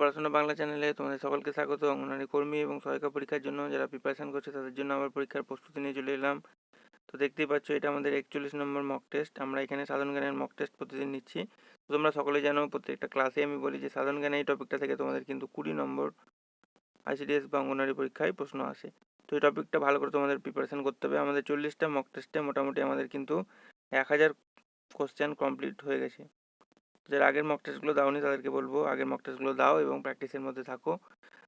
পড়াশোনা বাংলা চ্যানেলে তোমাদের সকলকে স্বাগত। অঙ্গনারী কর্মী এবং সহায়িকা পরীক্ষার জন্য যারা প্রিপারেশন করছে, তাদের জন্য আবার পরীক্ষার প্রস্তুতি নিয়ে চলে এলাম। তো দেখতেই পাচ্ছ, এটা আমাদের একচল্লিশ নম্বর মক টেস্ট আমরা এখানে সাধারণ জ্ঞানের মক টেস্ট প্রতিদিন নিচ্ছি। তো তোমরা সকলে জানো, প্রত্যেকটা ক্লাসে আমি বলি যে সাধারণ জ্ঞানের এই টপিকটা থেকে তোমাদের কিন্তু কুড়ি নম্বর আইসিডিএস বা অঙ্গনারী পরীক্ষায় প্রশ্ন আসে। তো এই টপিকটা ভালো করে তোমাদের প্রিপারেশন করতে হবে। আমাদের চল্লিশটা মক টেস্টে মোটামুটি আমাদের কিন্তু এক হাজার কোশ্চেন কমপ্লিট হয়ে গেছে। যারা আগের মক টেস্টগুলো দাওনি তাদেরকে বলব, আগের মক টেস্টগুলো দাও এবং প্র্যাকটিসের মধ্যে থাকো।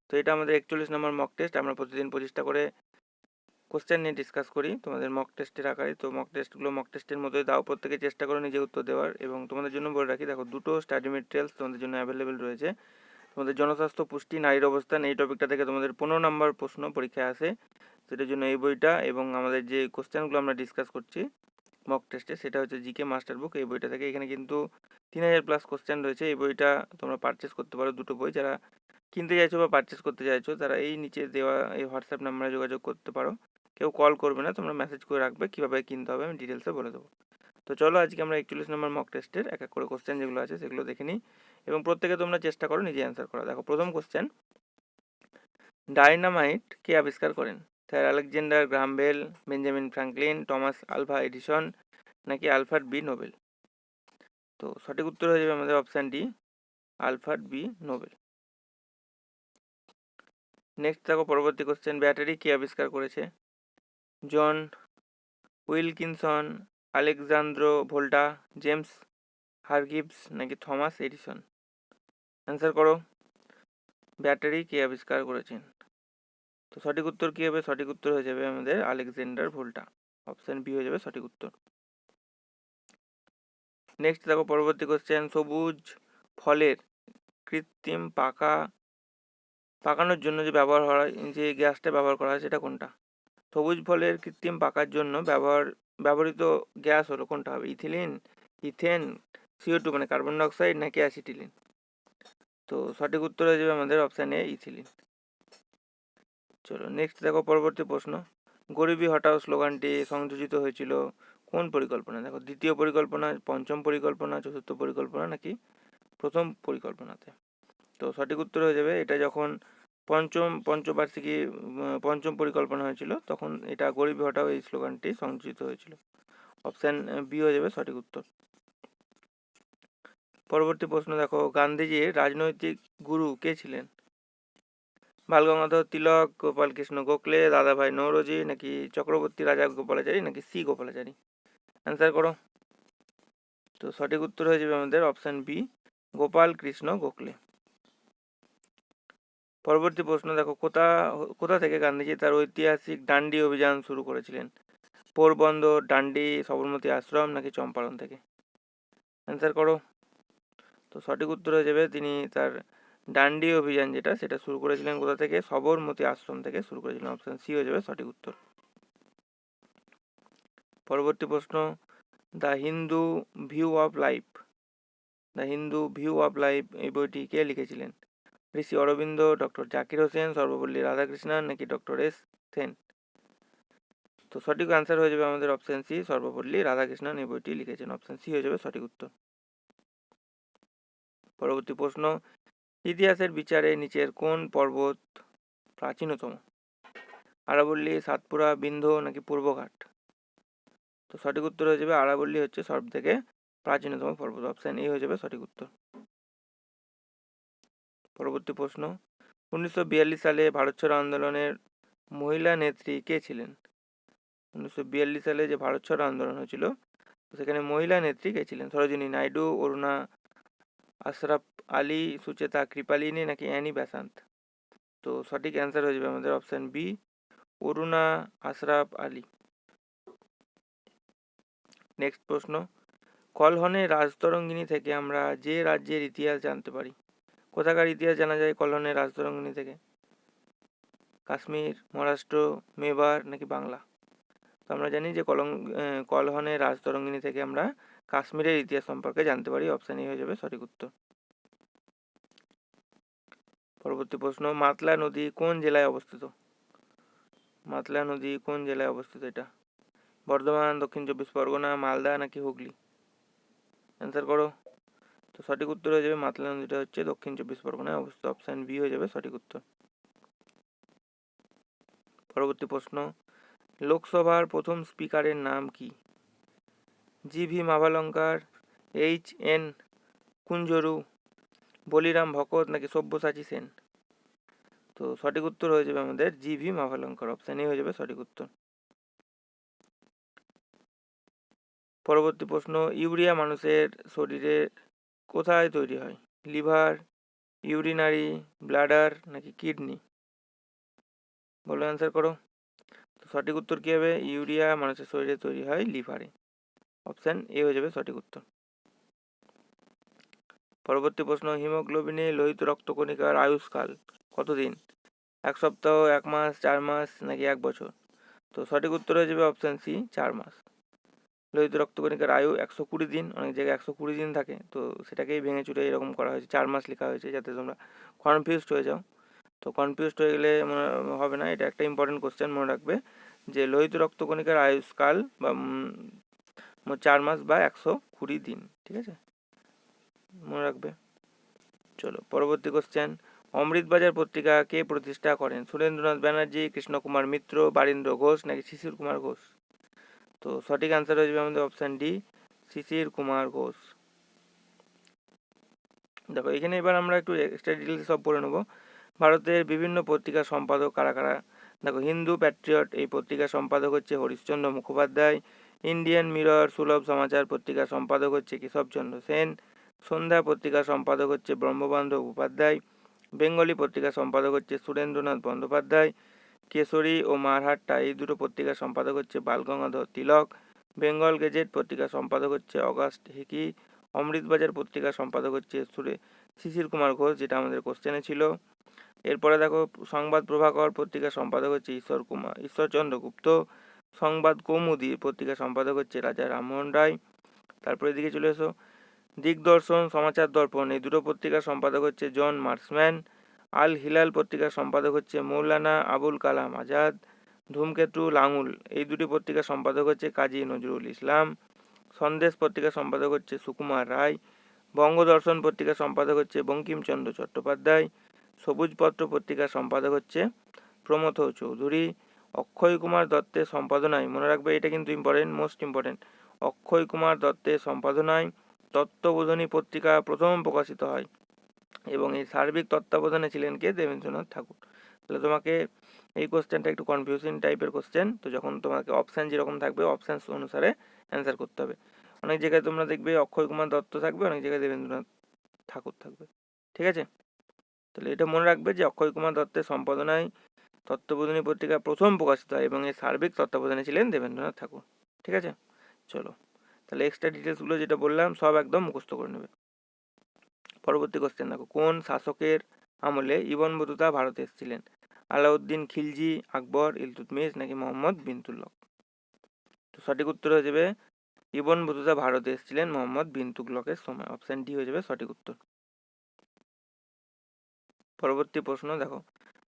তো এটা আমাদের একচল্লিশ নম্বর মক টেস্ট আমরা প্রতিদিন পঁচিশটা করে কোশ্চেন নিয়ে ডিসকাস করি তোমাদের মক টেস্টের আকারে। তো মক টেস্টগুলো মক টেস্টের মধ্যে দাও, প্রত্যেকে চেষ্টা করো নিজে উত্তর দেওয়ার এবং তোমাদের জন্য বলে রাখি, দেখো দুটো স্টাডি মেটেরিয়ালস তোমাদের জন্য অ্যাভেলেবেল রয়েছে। তোমাদের জনস্বাস্থ্য, পুষ্টি, নারীর অবস্থান, এই টপিকটা থেকে তোমাদের পনেরো নম্বর প্রশ্ন পরীক্ষায় আসে। সেটার জন্য এই বইটা এবং আমাদের যে কোশ্চেনগুলো আমরা ডিসকাস করছি মক টেস্টে সেটা হচ্ছে জিকে মাস্টার বুক এই বইটা থেকে এখানে কিন্তু তিন হাজার প্লাস কোশ্চেন রয়েছে। এই বইটা তোমরা পারচেস করতে পারো দুটো বই। যারা কিনতে চাইছো বা পারচেস করতে চাইছো, তারা এই নিচে দেওয়া এই হোয়াটসঅ্যাপ নাম্বারে যোগাযোগ করতে পারো। কেউ কল করবে না, তোমরা মেসেজ করে রাখবে, কীভাবে কিনতে হবে আমি ডিটেলসে বলে দেবো। তো চলো, আজকে আমরা একচল্লিশ নম্বর মক টেস্টের এক এক করে কোশ্চেন যেগুলো আছে, সেগুলো দেখে নিই এবং প্রত্যেকে তোমরা চেষ্টা করো নিজে অ্যান্সার করা দেখো, প্রথম কোশ্চেন ডাইনামাইট কে আবিষ্কার করেন? Sir Alexander Graham Bell Benjamin Franklin Thomas Alva Edison নাকি আলফার্ড বি নোবেল? তো সঠিক উত্তর হয়ে যাবে আমাদের option D, Alfred B Nobel. Next দেখো পরবর্তী কোশ্চেন ব্যাটারি কে আবিষ্কার করেছে? John Wilkinson, Alessandro Volta, James Hargreaves নাকি থমাস এডিসন? অ্যান্সার করো। ব্যাটারি কে আবিষ্কার করেছেন তো সঠিক উত্তর কী হবে? সঠিক উত্তর হয়ে যাবে আমাদের আলেকজান্ডার ভোল্টা। অপশান বি হয়ে যাবে সঠিক উত্তর। নেক্সট দেখো পরবর্তী কোশ্চেন সবুজ ফলের কৃত্রিম পাকা, পাকানোর জন্য যে ব্যবহার হয়, যে গ্যাসটা ব্যবহার করা হয়, সেটা কোনটা? সবুজ ফলের কৃত্রিম পাকার জন্য ব্যবহার, ব্যবহৃত গ্যাস হলো কোনটা হবে? ইথিলিন, ইথেন সিও টু মানে কার্বন ডাইঅক্সাইড নাকি অ্যাসিটিলিন তো সঠিক উত্তর হয়ে যাবে আমাদের অপশান এ ইথিলিন। চলো নেক্সট দেখো পরবর্তী প্রশ্ন। গরিবী হটাও স্লোগানটি সংযোজিত হয়েছিল কোন পরিকল্পনা? দেখো, দ্বিতীয় পরিকল্পনা, পঞ্চম পরিকল্পনা, চতুর্থ পরিকল্পনা নাকি প্রথম পরিকল্পনাতে? তো সঠিক উত্তর হয়ে যাবে, এটা যখন পঞ্চম, পঞ্চবার্ষিকী পঞ্চম পরিকল্পনা হয়েছিল, তখন এটা গরিবী হটাও এই স্লোগানটি সংযোজিত হয়েছিল। অপশান বি হয়ে যাবে সঠিক উত্তর। পরবর্তী প্রশ্ন দেখো, গান্ধীজির রাজনৈতিক গুরু কে ছিলেন? বালগঙ্গাধর তিলক গোপাল কৃষ্ণ গোখলে, দাদাভাই নৌরজি, নাকি চক্রবর্তী রাজা গোপালাচারী, নাকি সি গোপালাচারী? অ্যান্সার করো। তো সঠিক উত্তর হয়ে যাবে আমাদের অপশান বি গোপাল কৃষ্ণ গোখলে। পরবর্তী প্রশ্ন, দেখো, কোথা কোথা থেকে গান্ধীজি তার ঐতিহাসিক ডান্ডি অভিযান শুরু করেছিলেন? পোরবন্দর, ডান্ডি, সবরমতী আশ্রম, নাকি চম্পারণ থেকে? অ্যান্সার করো। তো সঠিক উত্তর হয়ে যাবে তিনি তার ডান্ডি অভিযান যেটা, সেটা শুরু করেছিলেন কোথা থেকে? সবরমতী আশ্রম থেকে শুরু করেছিলেন। অপশান সি হয়ে যাবে সঠিক উত্তর। পরবর্তী প্রশ্ন the Hindu view of life the Hindu view of life এই বইটি কে লিখেছিলেন? ঋষি অরবিন্দ ডক্টর জাকির হোসেন, সর্বপল্লী রাধাকৃষ্ণন, নাকি ডক্টর এস সেন? তো সঠিক আনসার হয়ে যাবে আমাদের অপশান সি সর্বপল্লী রাধাকৃষ্ণন এই বইটি লিখেছেন। অপশান সি হয়ে যাবে সঠিক উত্তর। পরবর্তী প্রশ্ন ইতিহাসের বিচারে নিচের কোন পর্বত প্রাচীনতম? আরাবল্লী, সাতপুরা বিন্ধ নাকি পূর্বঘাট? তো সঠিক উত্তর হয়ে যাবে আরাবল্লী হচ্ছে সব থেকে প্রাচীনতম পর্বত। অপশান এই হয়ে যাবে সঠিক উত্তর। পরবর্তী প্রশ্ন, উনিশশো বিয়াল্লিশ সালে ভারত ছাড়ো আন্দোলনের মহিলা নেত্রী কে ছিলেন? উনিশশো বিয়াল্লিশ সালে যে ভারত ছাড়ো আন্দোলন হয়েছিল সেখানে মহিলা নেত্রী কে ছিলেন? সরোজিনী নাইডু, অরুণা আশরাফ আলী, সুচেতা কৃপালিনী নাকি অ্যানি ব্যাসান্ত তো সঠিক অ্যান্সার হয়ে যাবে আমাদের option B Aruna Ashraf Ali. Next প্রশ্ন, কলহনে রাজতরঙ্গিনী থেকে আমরা যে রাজ্যের ইতিহাস জানতে পারি? কোথাকার ইতিহাস জানা যায় কলহনের রাজতরঙ্গিনী থেকে? কাশ্মীর, মহারাষ্ট্র, মেবার নাকি বাংলা? তো আমরা জানি যে কলং কলহনের রাজতরঙ্গিনী থেকে আমরা কাশ্মীরের ইতিহাস সম্পর্কে জানতে পারি অপশান এ হয়ে যাবে, সঠিক উত্তর। পরবর্তী প্রশ্ন, মাতলা নদী কোন জেলায় অবস্থিত? মাতলা নদী কোন জেলায় অবস্থিত এটা? বর্ধমান, দক্ষিণ চব্বিশ পরগনা, মালদা নাকি হুগলি? অ্যান্সার করো। তো সঠিক উত্তর হয়ে যাবে, মাতলা নদীটা হচ্ছে দক্ষিণ চব্বিশ পরগনায় অবস্থিত। অপশান বি হয়ে যাবে, সঠিক উত্তর। পরবর্তী প্রশ্ন, লোকসভার প্রথম স্পিকারের নাম কি? G V Mavalankar H N Kunzru, Baliram Bhagat নাকি সব্যসাচী সেন? তো সঠিক উত্তর হয়ে যাবে আমাদের জি ভি মাভালঙ্কার অপশান এ হয়ে যাবে সঠিক উত্তর। পরবর্তী প্রশ্ন, ইউরিয়া মানুষের শরীরে কোথায় তৈরি হয়? লিভার, ইউরিনারি, ব্লাডার নাকি কিডনি? বলো অ্যান্সার করো। তো সঠিক উত্তর কী হবে? ইউরিয়া মানুষের শরীরে তৈরি হয় লিভারে। অপশান এ হয়ে যাবে সঠিক উত্তর। পরবর্তী প্রশ্ন, হিমোগ্লোবিনে লোহিত রক্তকণিকার আয়ুষ্কাল কতদিন? এক সপ্তাহ, এক মাস, চার মাস, নাকি এক বছর? তো সঠিক উত্তর হয়ে যাবে অপশান সি চার মাস। লোহিত রক্তকণিকার আয়ু একশো কুড়ি দিন, অনেক জায়গায় একশো কুড়ি দিন থাকে, তো সেটাকেই ভেঙে চুরে এরকম করা হয়েছে, চার মাস লেখা হয়েছে, যাতে তোমরা কনফিউজড হয়ে যাও। তো কনফিউজড হয়ে গেলে মনে হবে না, এটা একটা ইম্পর্টেন্ট কোশ্চেন মনে রাখবে যে লোহিত রক্তকণিকার আয়ুষ্কাল বা চার মাস বা একশো কুড়ি দিন, ঠিক আছে? মনে রাখবে? চলো, পরবর্তী কোশ্চেন অমৃতবাজার পত্রিকা কে প্রতিষ্ঠা করেন? সুরেন্দ্রনাথ ব্যানার্জি, কৃষ্ণকুমার মিত্র, বারীন্দ্র ঘোষ নাকি শিশির কুমার ঘোষ? তো সঠিক আনসার হয়ে যাবে আমাদের অপশান ডি শিশির কুমার ঘোষ। দেখো, এখানে এবার আমরা একটু এক্সট্রা ডিটেলস সব পড়ে নেব। ভারতের বিভিন্ন পত্রিকার সম্পাদক কারা কারা? দেখো, হিন্দু প্যাট্রিয়ট এই পত্রিকার সম্পাদক হচ্ছে হরিশ্চন্দ্র মুখোপাধ্যায় ইন্ডিয়ান মিরর, সুলভ সমাচার পত্রিকার সম্পাদক হচ্ছে কেশবচন্দ্র সেন, সন্ধ্যা পত্রিকার সম্পাদক হচ্ছে ব্রহ্মবান্ধব উপাধ্যায়, বেঙ্গলি পত্রিকার সম্পাদক হচ্ছে সুরেন্দ্রনাথ বন্দ্যোপাধ্যায়, কেশরী ও মারহাট্টা এই দুটো পত্রিকার সম্পাদক হচ্ছে বালগঙ্গাধর তিলক, বেঙ্গল গেজেট পত্রিকার সম্পাদক হচ্ছে অগাস্ট হিকি, অমৃতবাজার পত্রিকার সম্পাদক হচ্ছে সুরে, শিশির কুমার ঘোষ যেটা আমাদের কোশ্চেনে ছিল। এরপরে দেখো সংবাদ প্রভাকর পত্রিকার সম্পাদক হচ্ছে ঈশ্বর কুমার, ঈশ্বরচন্দ্র গুপ্ত সংবাদ কৌমুদি পত্রিকার সম্পাদক হচ্ছে রাজা রামমোহন রায়। তারপরে এদিকে চলে এসো। দিগদর্শন, সমাচার দর্পণ, এই দুটো পত্রিকার সম্পাদক হচ্ছে জন মার্সম্যান আল হিলাল পত্রিকার সম্পাদক হচ্ছে মৌলানা আবুল কালাম আজাদ। ধূমকেতু, লাঙুল, এই দুটি পত্রিকার সম্পাদক হচ্ছে কাজী নজরুল ইসলাম। সন্দেশ পত্রিকার সম্পাদক হচ্ছে সুকুমার রায়। বঙ্গদর্শন পত্রিকার সম্পাদক হচ্ছে বঙ্কিমচন্দ্র চট্টোপাধ্যায়। সবুজপত্র পত্রিকার সম্পাদক হচ্ছে প্রমথ চৌধুরী। অক্ষয় কুমার দত্তের সম্পাদনায়, মনে রাখবে এটা কিন্তু important most important Akshay Kumar দত্তের সম্পাদনায় তত্ত্ববোধনী পত্রিকা প্রথম প্রকাশিত হয় এবং এই সার্বিক তত্ত্বাবধানে ছিলেন কে? দেবেন্দ্রনাথ ঠাকুর। তাহলে তোমাকে এই কোশ্চেনটা একটু কনফিউশন টাইপের কোশ্চেন তো যখন তোমাকে অপশান যেরকম থাকবে অপশান অনুসারে অ্যান্সার করতে হবে। অনেক জায়গায় তোমরা দেখবে অক্ষয় কুমার দত্ত থাকবে, অনেক জায়গায় দেবেন্দ্রনাথ ঠাকুর থাকবে। ঠিক আছে? তাহলে এটা মনে রাখবে যে অক্ষয় কুমার দত্তের সম্পাদনায় তত্ত্ববোধনী পত্রিকা প্রথম প্রকাশিত হয় এবং এর সার্বিক তত্ত্বাবধানে ছিলেন দেবেন্দ্রনাথ ঠাকুর। ঠিক আছে? চলো। তাহলে এক্সট্রা ডিটেলসগুলো যেটা বললাম, সব একদম মুখস্থ করে নেবে। পরবর্তী কোশ্চেন দেখো। কোন শাসকের আমলে ইবন বতুতা ভারতে এসেছিলেন? আলাউদ্দিন খিলজি, আকবর, ইলতুতমিশ নাকি মোহাম্মদ বিনতুল্লক? তো সঠিক উত্তর হয়ে যাবে, ইবন বতুতা ভারতে এসেছিলেন মোহাম্মদ বিন তুগলকের সময়। অপশান ডি হয়ে যাবে সঠিক উত্তর। পরবর্তী প্রশ্ন দেখো।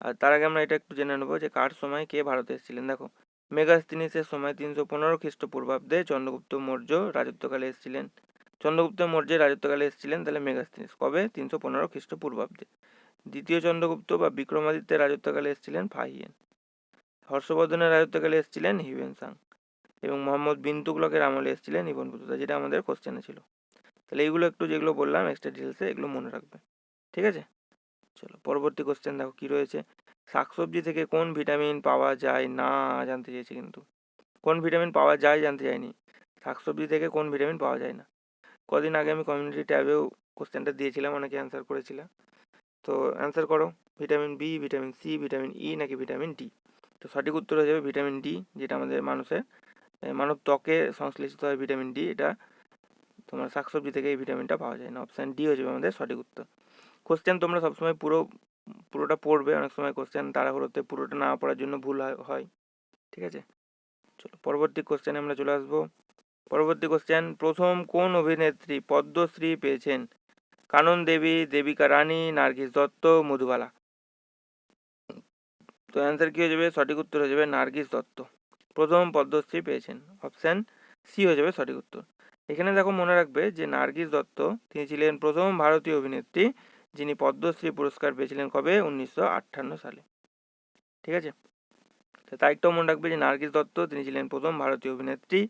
আর তার আগে আমরা এটা একটু জেনে নেব যে কার সময় কে ভারতে এসেছিলেন। দেখো মেগাস্তিনিসের সময় তিনশো পনেরো খ্রিস্টপূর্বাব্দে চন্দ্রগুপ্ত মৌর্য রাজত্বকালে এসেছিলেন। চন্দ্রগুপ্ত মৌর্যের রাজত্বকালে এসেছিলেন তাহলে মেগাস্তিনিস কবে? তিনশো পনেরো খ্রিস্টপূর্বাব্দে। দ্বিতীয় চন্দ্রগুপ্ত বা বিক্রমাদিত্যের রাজত্বকালে এসেছিলেন ফাহিয়েন। হর্ষবর্ধনের রাজত্বকালে এসেছিলেন হিউয়েনসাং এবং মোহাম্মদ বিন তুগলকের আমলে এসেছিলেন ইবন যেটা আমাদের কোশ্চেনে ছিল। তাহলে এইগুলো একটু যেগুলো বললাম এক্সট্রা ডিটেলসে এগুলো মনে রাখবে। ঠিক আছে? চলো, পরবর্তী কোশ্চেন দেখো কি রয়েছে? শাকসবজি থেকে কোন ভিটামিন পাওয়া যায়? না, জানতে চেয়েছি কিন্তু। কোন ভিটামিন পাওয়া যায় জানতে চাইনি। শাকসবজি থেকে কোন ভিটামিন পাওয়া যায় না। কদিন আগে আমি কমিউনিটি ট্যাবেও কোশ্চেনটা দিয়েছিলাম, অনেকে অ্যান্সার করেছিলাম তো অ্যান্সার করো। Vitamin B vitamin C vitamin E নাকি ভিটামিন ডি তো সঠিক উত্তর হয়ে যাবে ভিটামিন ডি যেটা আমাদের মানুষের মানব ত্বকে সংশ্লেষিত হয় ভিটামিন ডি এটা তোমার শাকসবজি থেকে এই ভিটামিনটা পাওয়া যায় না। অপশান ডি হয়ে যাবে আমাদের সঠিক উত্তর। কোশ্চেন তোমরা সবসময় পুরো, পুরোটা পড়বে। অনেক সময় কোশ্চেন তাড়াহুড়োতে পুরোটা না পড়ার জন্য ভুল হয় ঠিক আছে? চলো, পরবর্তী কোশ্চেনে আমরা চলে আসব। পরবর্তী কোশ্চেন প্রথম কোন অভিনেত্রী পদ্মশ্রী পেয়েছেন? কানন দেবী, দেবিকা রানী, নার্গিস দত্ত, মধুবালা? তো অ্যান্সার কী হয়ে যাবে? সঠিক উত্তর হয়ে যাবে নার্গিস দত্ত। প্রথম পদ্মশ্রী পেয়েছেন। অপশান সি হয়ে যাবে সঠিক উত্তর। এখানে দেখো মনে রাখবে যে নার্গিস দত্ত, তিনি ছিলেন প্রথম ভারতীয় অভিনেত্রী। যিনি পদ্মশ্রী পুরস্কার পেয়েছিলেন কবে? উনিশশো আটান্ন সালে। ঠিক আছে? তো তারিখটাও মনে রাখবে যে নার্গিস দত্ত, তিনি ছিলেন প্রথম ভারতীয় অভিনেত্রী,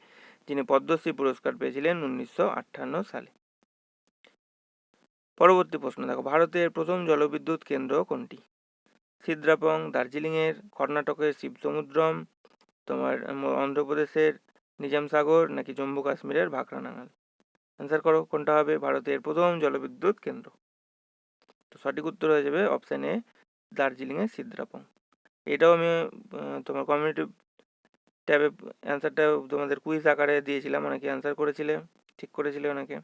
যিনি পদ্মশ্রী পুরস্কার পেয়েছিলেন উনিশশো আটান্ন সালে। পরবর্তী প্রশ্ন, দেখো, ভারতের প্রথম জলবিদ্যুৎ কেন্দ্র কোনটি? সিদ্রাপং, দার্জিলিংয়ের, কর্ণাটকের শিবসমুদ্রম, তোমার অন্ধ্রপ্রদেশের নিজাম সাগর, নাকি জম্মু কাশ্মীরের ভাকরানাঙ্গাল অ্যান্সার করো, কোনটা হবে ভারতের প্রথম জলবিদ্যুৎ কেন্দ্র? তো সঠিক উত্তর হয়ে যাবে অপশান এ দার্জিলিংয়ের সিদ্রাপং। এটাও আমি তোমার কমিউনিটি ট্যাবে অ্যান্সারটা তোমাদের কুইজ আকারে দিয়েছিলাম, অনেকে অ্যান্সার করেছিলে, ঠিক করেছিলে অনেকে।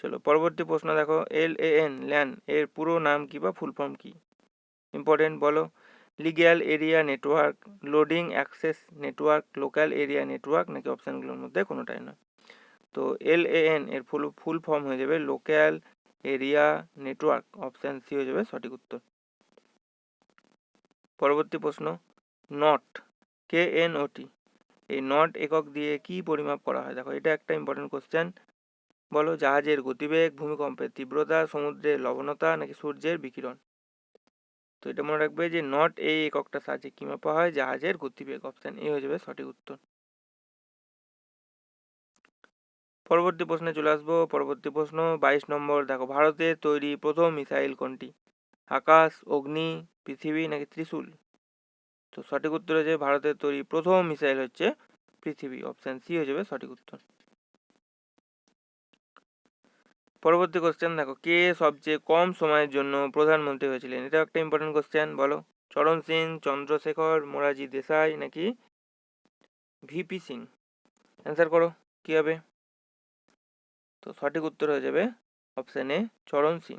চলো, পরবর্তী প্রশ্ন দেখো এল এ এন ল্যান এর পুরো নাম কি বা ফুল ফর্ম কি? ইম্পর্টেন্ট বলো। Legal area network loading access network local area network নাকি অপশানগুলোর মধ্যে কোনোটাই নয়। তো এল এ এন এর ফুল ফুল ফর্ম হয়ে যাবে local area network option C হয়ে যাবে সঠিক উত্তর। পরবর্তী প্রশ্ন নট কে এন ওটি এই নট একক দিয়ে কি পরিমাপ করা হয়? দেখো, এটা একটা ইম্পর্টেন্ট কোশ্চেন বলো, জাহাজের গতিবেগ, ভূমিকম্পের তীব্রতা, সমুদ্রের লবণতা নাকি সূর্যের বিকিরণ? তো এটা মনে রাখবে যে নট এই এককটা সাহায্যে কি মাপা হয়? জাহাজের গতিবেগ অপশান এ হয়ে যাবে সঠিক উত্তর। পরবর্তী প্রশ্নে চলে আসব। পরবর্তী প্রশ্ন, বাইশ নম্বর, দেখো ভারতের তৈরি প্রথম মিসাইল কোনটি? আকাশ, অগ্নি, পৃথিবী নাকি ত্রিশূল? তো সঠিক উত্তর হচ্ছে ভারতের তৈরি প্রথম মিসাইল হচ্ছে পৃথিবী। অপশান সি হয়ে যাবে সঠিক উত্তর। পরবর্তী কোশ্চেন দেখো কে সবচেয়ে কম সময়ের জন্য প্রধানমন্ত্রী হয়েছিলেন? এটা একটা ইম্পর্টেন্ট কোশ্চেন বলো। চরণ সিং চন্দ্রশেখর মোরাজি দেশাই নাকি ভিপি সিং? অ্যান্সার করো, কী হবে? তো সঠিক উত্তর হয়ে যাবে অপশান এ চরণ সিং।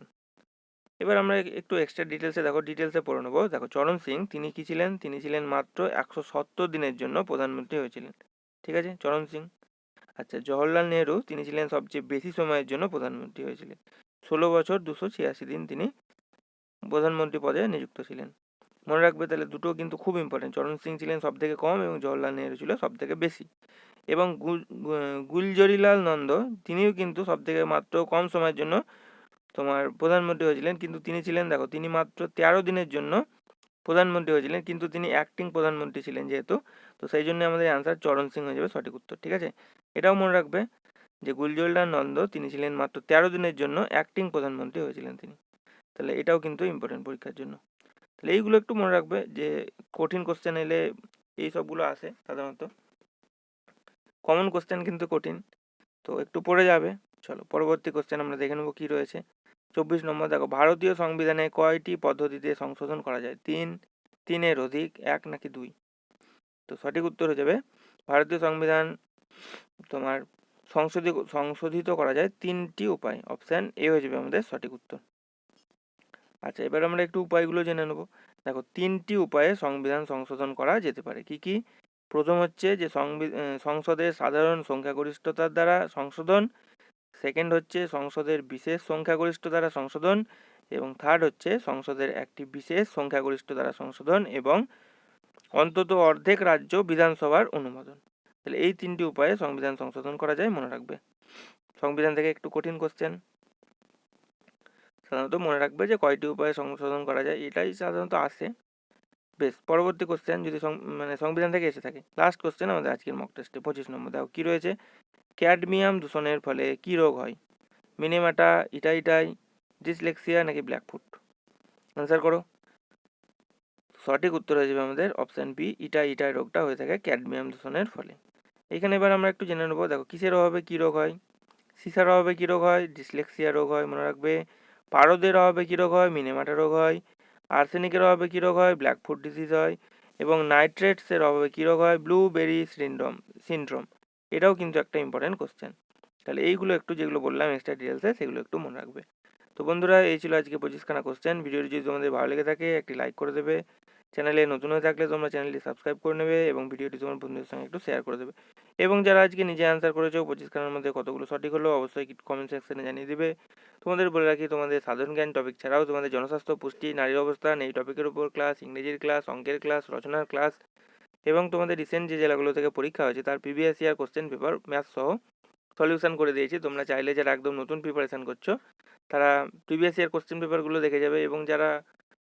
এবার আমরা একটু এক্সট্রা ডিটেলসে দেখো ডিটেলসে পড়ে নেব। দেখো চরণ সিং, তিনি কি ছিলেন? তিনি ছিলেন মাত্র একশো সত্তর দিনের জন্য প্রধানমন্ত্রী হয়েছিলেন। ঠিক আছে? চরণ সিং। আচ্ছা জওহরলাল নেহরু, তিনি ছিলেন সবচেয়ে বেশি সময়ের জন্য প্রধানমন্ত্রী হয়েছিলেন। ষোলো বছর দুশো ছিয়াশি দিন তিনি প্রধানমন্ত্রী পদে নিযুক্ত ছিলেন। মনে রাখবে তাহলে দুটো কিন্তু খুব ইম্পর্টেন্ট চরণ সিং ছিলেন সব থেকে কম এবং জওহরলাল নেহরু ছিল সব থেকে বেশি। এবং গুলজরিলাল নন্দ, তিনিও কিন্তু সব থেকে মাত্র কম সময়ের জন্য তোমার প্রধানমন্ত্রী হয়েছিলেন। কিন্তু তিনি ছিলেন, দেখো, তিনি মাত্র তেরো দিনের জন্য প্রধানমন্ত্রী হয়েছিলেন। কিন্তু তিনি অ্যাক্টিং প্রধানমন্ত্রী ছিলেন যেহেতু, তো সেই জন্য আমাদের অ্যান্সার চরণ সিং হয়ে যাবে সঠিক উত্তর, ঠিক আছে? এটাও মনে রাখবে যে গুলজরিলাল নন্দ, তিনি ছিলেন মাত্র তেরো দিনের জন্য অ্যাক্টিং প্রধানমন্ত্রী হয়েছিলেন তিনি। তাহলে এটাও কিন্তু ইম্পর্টেন্ট পরীক্ষার জন্য। তাহলে এইগুলো একটু মনে রাখবে যে কঠিন কোশ্চেন এলে এই সবগুলো আসে সাধারণত। কমন কোশ্চেন কিন্তু কঠিন। তো একটু পড়ে যাবে। চলো, পরবর্তী কোশ্চেন আমরা দেখে নেব কী রয়েছে। চব্বিশ নম্বর, দেখো, ভারতীয় সংবিধানে কয়টি পদ্ধতিতে সংশোধন করা যায়? তিন, তিনের অধিক, এক নাকি দুই? তো সঠিক উত্তর হয়ে যাবে, ভারতীয় সংবিধান তোমার সংশোধিত সংশোধিত করা যায় তিনটি উপায়। অপশান এ হয়ে যাবে আমাদের সঠিক উত্তর। আচ্ছা এবার আমরা একটু উপায়গুলো জেনে নেব। দেখো, তিনটি উপায়ে সংবিধান সংশোধন করা যেতে পারে। কি কি? প্রথম হচ্ছে যে সংসদের সাধারণ সংখ্যাগরিষ্ঠতার দ্বারা সংশোধন সেকেন্ড হচ্ছে সংসদের বিশেষ সংখ্যাগরিষ্ঠ দ্বারা সংশোধন, এবং থার্ড হচ্ছে সংসদের একটি বিশেষ সংখ্যাগরিষ্ঠ দ্বারা সংশোধন এবং অন্তত অর্ধেক রাজ্য বিধানসভার অনুমোদন। তাহলে এই তিনটি উপায়ে সংবিধান সংশোধন করা যায়, মনে রাখবে। সংবিধান থেকে একটু কঠিন কোশ্চেন সাধারণত মনে রাখবে যে কয়টি উপায়ে সংশোধন করা যায়, এটাই সাধারণত আসে। বেশ, পরবর্তী কোশ্চেন যদি মানে সংবিধান থেকে এসে থাকে লাস্ট কোশ্চেন আমাদের আজকের মক টেস্টে পঁচিশ নম্বর, দেখো কী রয়েছে? ক্যাডমিয়াম দূষণের ফলে কী রোগ হয়? মিনিমাটা ইটাইটাই ডিসলেক্সিয়া নাকি ব্ল্যাকফুট অ্যান্সার করো। সঠিক উত্তর হয়ে যাবে আমাদের অপশান বি ইটা ইটাই রোগটা হয়ে থাকে ক্যাডমিয়াম দূষণের ফলে। এখানে এবার আমরা একটু জেনে নেব, দেখো কিসের অভাবে কী রোগ হয়? সিসার অভাবে কী রোগ হয়? ডিসলেক্সিয়া রোগ হয়, মনে রাখবে। পারদের অভাবে কী রোগ হয়? মিনেমাটা রোগ হয়। আর্সেনিকের অভাবে কী রোগ হয়? ব্ল্যাক ফুড ডিজিজ হয়। এবং নাইট্রেটসের অভাবে কী রোগ হয়? Blueberry syndrome syndrome. এটাও কিন্তু একটা ইম্পর্টেন্ট কোশ্চেন তাহলে এইগুলো একটু যেগুলো বললাম এক্সট্রা ডিটেলসে সেগুলো একটু মনে রাখবে। তো বন্ধুরা, এই ছিল আজকে পঁচিশখানা কোশ্চেন ভিডিওটি যদি তোমাদের ভালো লেগে থাকে, একটি লাইক করে দেবে। চ্যানেলে নতুন হয়ে থাকলে তোমরা চ্যানেলটি সাবস্ক্রাইব করে নেবে এবং ভিডিওটি তোমার বন্ধুদের সঙ্গে একটু শেয়ার করে দেবে। এবং যারা আজকে নিজে অ্যান্সার করেছ পঁচিশখানার মধ্যে কতগুলো সঠিক হলো, অবশ্যই কমেন্ট সেকশনে জানিয়ে দেবে। তোমাদের বলে রাখি, তোমাদের সাধারণ জ্ঞান টপিক ছাড়াও তোমাদের জনস্বাস্থ্য, পুষ্টি, নারীর অবস্থান, এই টপিকের উপর ক্লাস ইংরেজির ক্লাস অঙ্কের ক্লাস রচনার ক্লাস এবং তোমাদের রিসেন্ট যে জেলাগুলো থেকে পরীক্ষা হয়েছে, তার previous year question paper math সহ সলিউশন করে দিয়েছি। তোমরা চাইলে যারা একদম নতুন প্রিপারেশান করছ, তারা প্রিভিয়াস ইয়ার কোশ্চেন পেপারগুলো দেখে যাবে এবং যারা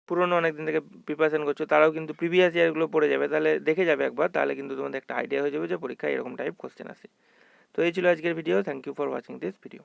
পুরনো অনেক দিন থেকে প্রিপারেশান করছ, তারাও কিন্তু প্রিভিয়াস ইয়ারগুলো পড়ে যাবে। তাহলে দেখে যাবে একবার, তাহলে কিন্তু তোমাদের একটা আইডিয়া হয়ে যাবে যে পরীক্ষায় এরকম টাইপ কোশ্চেন আসে। তো এই ছিল আজকের video thank you for watching this video